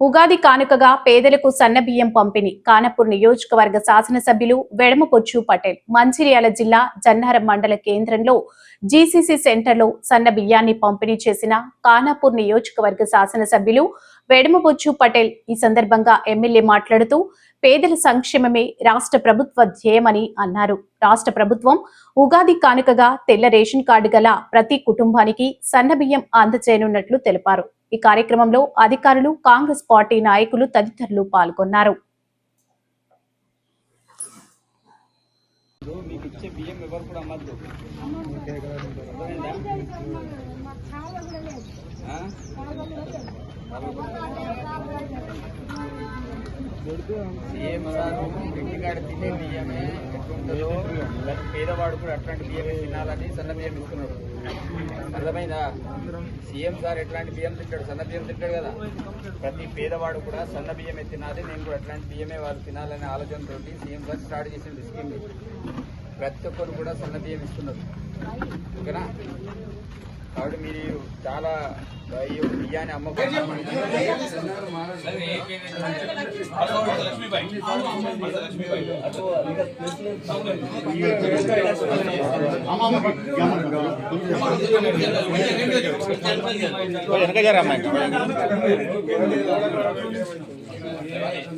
ఉగాది కానుకగా పేదలకు సన్నబియ్యం పంపిణీ. కానపూర్ నియోజకవర్గ శాసనసభ్యులు వెడమపొచ్చు పటేల్. మంచిర్యాల జిల్లా జన్నారం మండల కేంద్రంలో జీసీసీ సెంటర్లో సన్నబియ్యాన్ని పంపిణీ చేసిన కానాపూర్ నియోజకవర్గ శాసనసభ్యులు వెడమబొచ్చు పటేల్. ఈ సందర్భంగా ఎమ్మెల్యే మాట్లాడుతూ పేదల సంక్షేమమే రాష్ట్ర ప్రభుత్వ ధ్యేయమని అన్నారు. రాష్ట్ర ప్రభుత్వం ఉగాది కానుకగా తెల్ల రేషన్ కార్డు గల ప్రతి కుటుంబానికి సన్నబియ్యం అందజేయనున్నట్లు తెలిపారు. ఈ కార్యక్రమంలో అధికారులు కాంగ్రెస్ పార్టీ నాయకులు తదితరులు పాల్గొన్నారు. బియ్యం ఎవరు కూడా సీఎం సార్ ఇంటికాడ తినే బియ్యమే ఎట్లుంటుందో పేదవాడు కూడా అట్లాంటి బియ్యమే తినాలని సన్న బియ్యం ఇస్తున్నాడు. అర్థమైందా? సీఎం సార్ ఎట్లాంటి బియ్యం తింటాడు? సన్న బియ్యం తింటాడు కదా. ప్రతి పేదవాడు కూడా సన్న బియ్యమే తినాలి నేను కూడా అట్లాంటి బియ్యమే వాళ్ళు తినాలనే ఆలోచనతో సీఎం సార్ స్టార్ట్ చేసింది స్కీమ్. ప్రతి ఒక్కరు కూడా సన్న బియ్యం ఇస్తున్నారు. ఓకేనా? కాబట్టి మీరు చాలా బియ్యాన్ని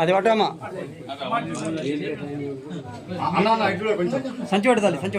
అది పట్టమ్మా సంచి పడుతుంది సంచి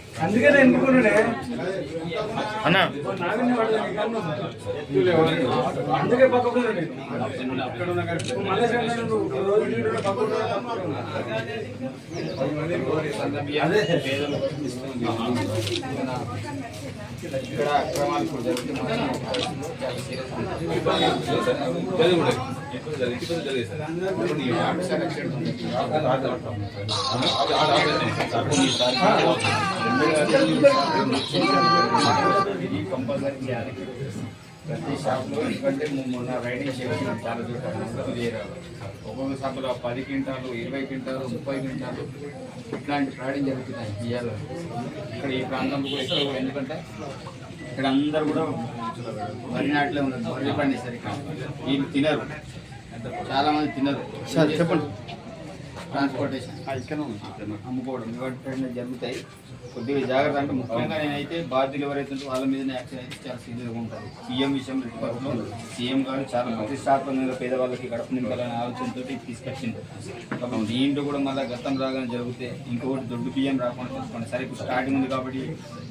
అందుకనే ఎన్నుకున్నాడే అన్న. అందుకే ఇక్కడ అక్రమాలు జరుగుతున్నాయి కంపల్సరీ చేయాలి ప్రతి షాప్లో ఎందుకంటే మొన్న రైడింగ్ చేసిన చాలా చోట్ల నమ్మకం చేయరాదు ఒక్కొక్క షాపులో పది క్వింటాలు ఇరవై క్వింటాలు ముప్పై క్వింటాలు ఇట్లాంటి రైడింగ్ జరుగుతున్నాయి బియ్యాలు ఇక్కడ ఈ ప్రాంతంలో కూడా ఎందుకంటే ఇక్కడ అందరు కూడా వరి నాటిలో ఉన్నారు. వరి పండిస్తారు ఇక్కడ. వీళ్ళు తినరు. చాలామంది తినరు. సార్ చెప్పండి. ట్రాన్స్పోర్టేషన్ అమ్ముకోవడం. ఇవన్నీ జరుగుతాయి. కొద్దిగా జాగ్రత్త అంటే ముఖ్యంగా నేనైతే బాధ్యులు ఎవరైతే ఉంటారో వాళ్ళ మీదనే యాక్షన్ అయితే చాలా సీరియస్గా ఉంటారు. సీఎం విషయంలో ఇప్పట్లో సీఎం గారు చాలా ప్రతిష్టాత్మకంగా పేదవాళ్ళకి గడప నింపాలనే ఆలోచనతో తీసుకొచ్చింది. కాబట్టి దీంట్లో కూడా మళ్ళీ గతం రాగానే జరిగితే ఇంకొకటి దొడ్డు బియ్యం రాకుండా చూసుకోండి. సరే ఇప్పుడు స్టార్టింగ్ ఉంది కాబట్టి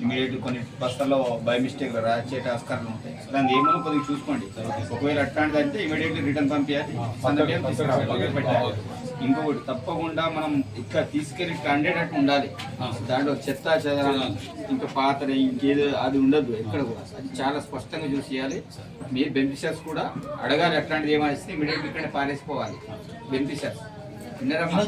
ఇమీడియట్ కొన్ని బస్తాల్లో బై మిస్టేక్ రాచేట ఆస్కారాలు ఉంటాయి. దాన్ని ఏమో కొద్దిగా చూసుకోండి. ఒకవేళ అట్లాంటిది అంటే ఇమీడియట్లీ రిటర్న్ పంపించాలి పెట్టాలి. ఇంకొకటి తప్పకుండా మనం ఇక్కడ తీసుకెళ్ళి ఇక్కడ అండేటట్టు ఉండాలి దాంట్లో చెత్త చెదరం ఇంకా పాత్ర ఇంకేదో అది ఉండదు ఎక్కడ కూడా. అది చాలా స్పష్టంగా చూసి చేయాలి. మీరు బెనిఫిషియర్స్ కూడా అడగాలి అట్లాంటిది ఏమైనా ఇస్తే ఇమీడియట్ ఇక్కడ పారేసిపోవాలి. బెనిఫిషియర్స్ విన్నారమ్మా